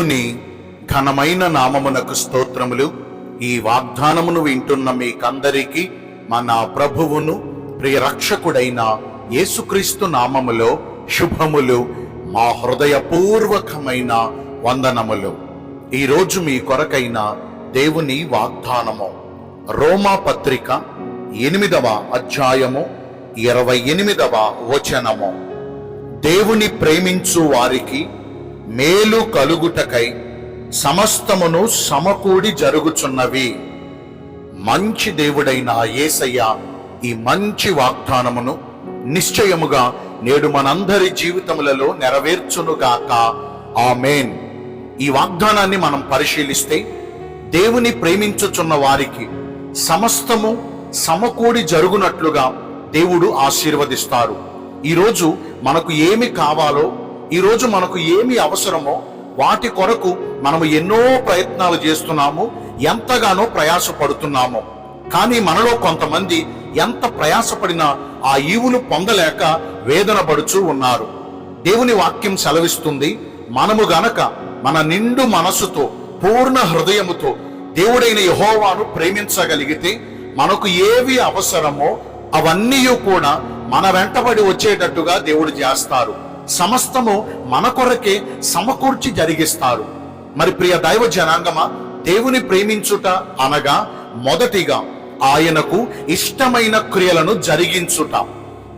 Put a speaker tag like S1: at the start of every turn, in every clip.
S1: దేవుని ఘనమైన నామమునకు స్తోత్రములు. ఈ వాగ్దానమును వింటున్న మీకందరికీ మన ప్రభువును ప్రియ రక్షకుడైన యేసుక్రీస్తు నామములో శుభములు మా హృదయపూర్వకమైన వందనములు. ఈరోజు మీ కొరకైన దేవుని వాగ్దానము. రోమా పత్రిక ఎనిమిదవ అధ్యాయము ఇరవై ఎనిమిదవ వచనము. దేవుని ప్రేమించు వారికి మేలు కలుగుటకై సమస్తమును సమకూడి జరుగుచున్నవి. మంచి దేవుడైన యేసయ్య ఈ మంచి వాగ్దానమును నిశ్చయముగా నేడు మనందరి జీవితములలో నెరవేర్చునుగాక. ఆమెన్. ఈ వాగ్దానాన్ని మనం పరిశీలిస్తే దేవుని ప్రేమించుచున్న వారికి సమస్తము సమకూడి జరుగునట్లుగా దేవుడు ఆశీర్వదిస్తారు. ఈరోజు మనకు ఏమి కావాలో ఈరోజు మనకు ఏమి అవసరమో వాటి కొరకు మనము ఎన్నో ప్రయత్నాలు చేస్తున్నాము ఎంతగానో ప్రయాసపడుతున్నాము. కానీ మనలో కొంతమంది ఎంత ప్రయాసపడినా ఆ ఈవులు పొందలేక వేదన పడుచూ ఉన్నారు. దేవుని వాక్యం సెలవిస్తుంది మనము గనక మన నిండు మనసుతో పూర్ణ హృదయముతో దేవుడైన యహోవాను ప్రేమించగలిగితే మనకు ఏవి అవసరమో అవన్నీ కూడా మన వెంటబడి వచ్చేటట్టుగా దేవుడు చేస్తారు. సమస్తము మన కొరకే సమకూర్చి జరిగిస్తారు. మరి ప్రియ దైవ జనాంగమా దేవుని ప్రేమించుట అనగా మొదటిగా ఆయనకు ఇష్టమైన క్రియలను జరిగించుట.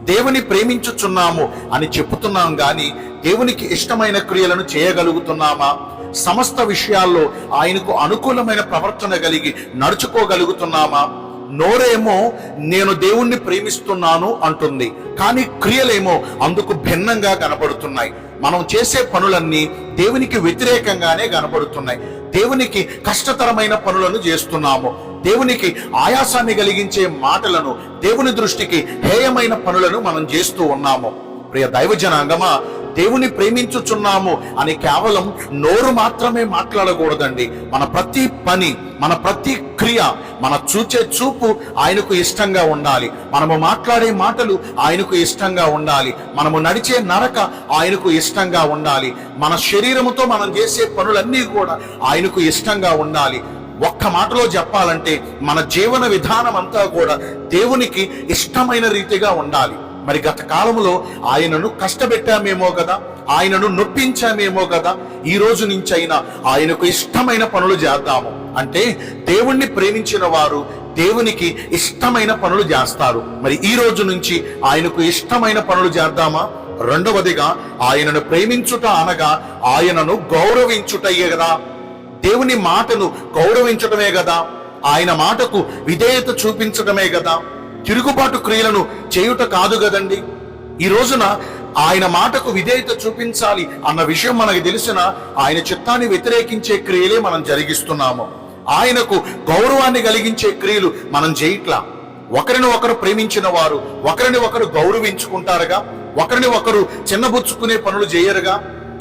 S1: దేవుని ప్రేమించుచున్నాము అని చెప్తున్నాం గాని దేవునికి ఇష్టమైన క్రియలను చేయగలుగుతున్నామా? సమస్త విషయాల్లో ఆయనకు అనుకూలమైన ప్రవర్తన కలిగి నడుచుకోగలుగుతున్నామా? నోరేమో నేను దేవుణ్ణి ప్రేమిస్తున్నాను అంటుంది. కానీ క్రియలేమో అందుకు భిన్నంగా కనపడుతున్నాయి మనం చేసే పనులన్నీ దేవునికి వ్యతిరేకంగానే కనపడుతున్నాయి దేవునికి కష్టతరమైన పనులను చేస్తున్నాము. దేవునికి ఆయాసాన్ని కలిగించే మాటలను దేవుని దృష్టికి హేయమైన పనులను మనం చేస్తూ ఉన్నాము. ప్రియ దైవ జనాంగమా దేవుని ప్రేమించుచున్నాము అని కేవలం నోరు మాత్రమే మాట్లాడకూడదండి. మన ప్రతి పని మన ప్రతి క్రియ మన చూచే చూపు ఆయనకు ఇష్టంగా ఉండాలి. మనము మాట్లాడే మాటలు ఆయనకు ఇష్టంగా ఉండాలి. మనము నడిచే నడక ఆయనకు ఇష్టంగా ఉండాలి. మన శరీరముతో మనం చేసే పనులన్నీ కూడా ఆయనకు ఇష్టంగా ఉండాలి. ఒక్క మాటలో చెప్పాలంటే మన జీవన విధానం అంతా కూడా దేవునికి ఇష్టమైన రీతిగా ఉండాలి. మరి గత కాలంలో ఆయనను కష్టపెట్టామేమో కదా ఆయనను నొప్పించామేమో కదా ఈ రోజు నుంచి అయినా ఆయనకు ఇష్టమైన పనులు చేద్దాము. అంటే దేవుణ్ణి ప్రేమించిన వారు దేవునికి ఇష్టమైన పనులు చేస్తారు. మరి ఈ రోజు నుంచి ఆయనకు ఇష్టమైన పనులు చేద్దామా? రెండవదిగా ఆయనను ప్రేమించుట అనగా ఆయనను గౌరవించుటయ్యే కదా. దేవుని మాటను గౌరవించటమే కదా. ఆయన మాటకు విధేయత చూపించడమే కదా. తిరుగుబాటు క్రియలను చేయుట కాదు కదండి. ఈ రోజున ఆయన మాటకు విధేయత చూపించాలి అన్న విషయం మనకు తెలిసిన ఆయన చిత్తాన్ని వ్యతిరేకించే క్రియలే మనం జరిగిస్తున్నాము. ఆయనకు గౌరవాన్ని కలిగించే క్రియలు మనం చేయట్లా ఒకరిని ఒకరు ప్రేమించిన వారు ఒకరిని ఒకరు గౌరవించుకుంటారుగా ఒకరిని ఒకరు చిన్నబుచ్చుకునే పనులు చేయరుగా.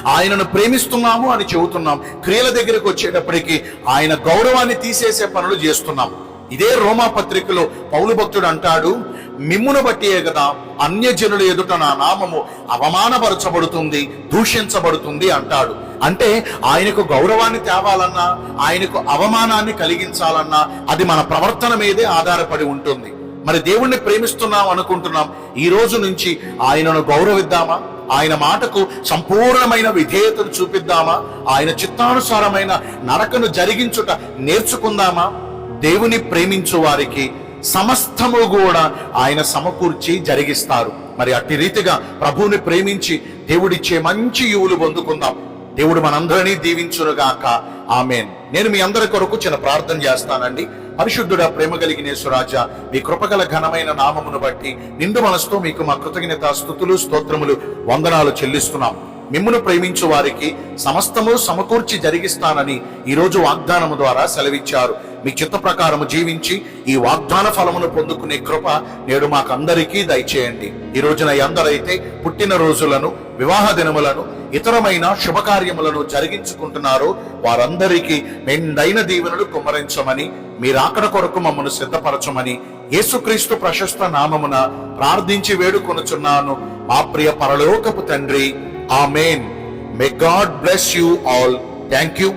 S1: ఆయనను ప్రేమిస్తున్నాము అని చెబుతున్నాం. క్రియల దగ్గరకు వచ్చేటప్పటికి ఆయన గౌరవాన్ని తీసేసే పనులు చేస్తున్నాం. ఇదే రోమా పత్రికలో పౌలు భక్తుడు అంటాడు మిమ్మును బట్టియే కదా అన్యజనుల ఎదుట నా నామము అవమానపరచబడుతుంది దూషించబడుతుంది అంటాడు. అంటే ఆయనకు గౌరవాన్ని తేవాలన్నా ఆయనకు అవమానాన్ని కలిగించాలన్నా అది మన ప్రవర్తన మీదే ఆధారపడి ఉంటుంది. మరి దేవుణ్ణి ప్రేమిస్తున్నాం అనుకుంటున్నాం ఈ రోజు నుంచి ఆయనను గౌరవిద్దామా? ఆయన మాటకు సంపూర్ణమైన విధేయతను చూపిద్దామా? ఆయన చిత్తానుసారమైన నడకను జరిగించుట నేర్చుకుందామా? దేవుని ప్రేమించు వారికి సమస్తము కూడా ఆయన సమకూర్చి జరిగిస్తారు. మరి అట్టి రీతిగా ప్రభువుని ప్రేమించి దేవుడిచ్చే మంచి యువులు పొందుకుందాం. దేవుడు మనందరినీ దీవించునుగాక. ఆమెన్. నేను మీ అందరి కొరకు చిన్న ప్రార్థన చేస్తానండి. పరిశుద్ధుడ ప్రేమ కలిగిన యేసురాజా మీ కృపగల ఘనమైన నామమును బట్టి నిండు మనసుతో మీకు మా కృతజ్ఞత స్థుతులు స్తోత్రములు వందనాలు చెల్లిస్తున్నాం. మిమ్మును ప్రేమించు వారికి సమస్తము సమకూర్చి జరిగిస్తానని ఈ రోజు వాగ్దానము ద్వారా సెలవిచ్చారు. మీ చిత్త ప్రకారము జీవించి ఈ వాగ్దాన ఫలమును పొందుకునే కృప నేడు మాకందరికీ దయచేయండి. ఈ రోజున ఎందరైతే పుట్టిన రోజులను వివాహ దినములను ఇతరమైన శుభకార్యములను జరిగించుకుంటున్నారో. వారందరికీ మెండైన దీవెనలు కుమ్మరించమని మీరాకడ కొరకు మమ్మను సిద్ధపరచమని యేసుక్రీస్తు ప్రశస్త నామమున ప్రార్థించి వేడుకొనుచున్నాను. మా ప్రియ పరలోకపు తండ్రి amen. May god bless you all thank you